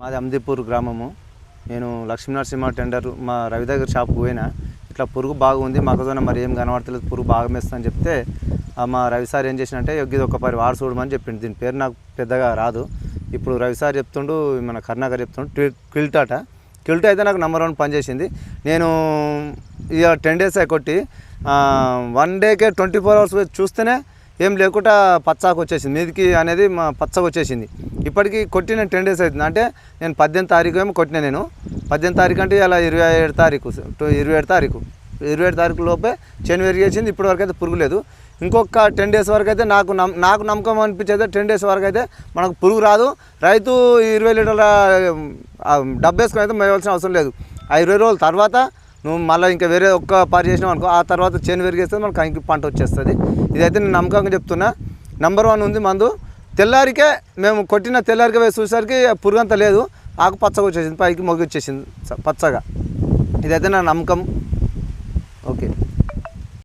మాది అమ్దిపూర్ గ్రామము. నేను లక్ష్మీనరసింహ టెండర్ మా రవి దగ్గర షాప్కి పోయినా. ఇట్లా పురుగు బాగుంది మొక్కజొన్న మరి ఏం కనబడతలేదు పురుగు బాగా మేస్తుందని చెప్తే మా రవి సార్ ఏం చేసినంటే ఇది ఒక పరి వాడు చూడమని చెప్పిండు. దీని పేరు నాకు పెద్దగా రాదు. ఇప్పుడు రవి సార్ చెప్తుండు మన కర్ణాకర్ చెప్తుండు క్విల్టాట క్విల్ట్ అయితే నాకు నెంబర్ వన్ పనిచేసింది నేను ఇక టెన్ డేస్ అయి కొట్టి వన్ డేకే ట్వంటీ ఫోర్ అవర్స్ చూస్తేనే ఏం లేకుండా పచ్చాకు వచ్చేసింది. మీదికి అనేది మా పచ్చగా వచ్చేసింది. ఇప్పటికీ కొట్టి నేను టెన్ డేస్ అవుతుంది. అంటే నేను పద్దెనిమిది తారీఖు ఏమో కొట్టిన నేను. పద్దెనిమిది తారీఖు అంటే ఇలా ఇరవై ఏడు తారీఖు టు- ఇరవై ఏడు తారీఖు. ఇరవై ఏడు తారీఖు లోపే చేను పెరిగేసింది ఇప్పటి వరకు అయితే పురుగు లేదు ఇంకొక టెన్ డేస్ వరకు అయితే నాకు నాకు నమ్మకం అనిపించేది టెన్ డేస్ వరకు అయితే మనకు పురుగు రాదు. రైతు ఇరవై లీటర్ల డబ్బేసుకుని డబ్బు వేసుకొని అయితే మేయవలసిన అవసరం లేదు. ఆ ఇరవై రోజుల తర్వాత నువ్వు మళ్ళీ ఇంకా వేరే ఒక్క పని చేసినావు అనుకో ఆ తర్వాత చేను పెరిగేస్తే మనకు కంకి పంట వచ్చేస్తుంది. ఇదైతే నేను నమ్మకంగా చెప్తున్నా. నెంబర్ వన్ ఉంది మందు. తెల్లారికే మేము కొట్టిన తెల్లారికే వేసి చూసేసరికి పురుగు అంతా లేదు. ఆకు పచ్చగా వచ్చేసింది పైకి మొగ్గు వచ్చేసింది పచ్చగా. ఇదైతే నా నమ్మకం. ఓకే.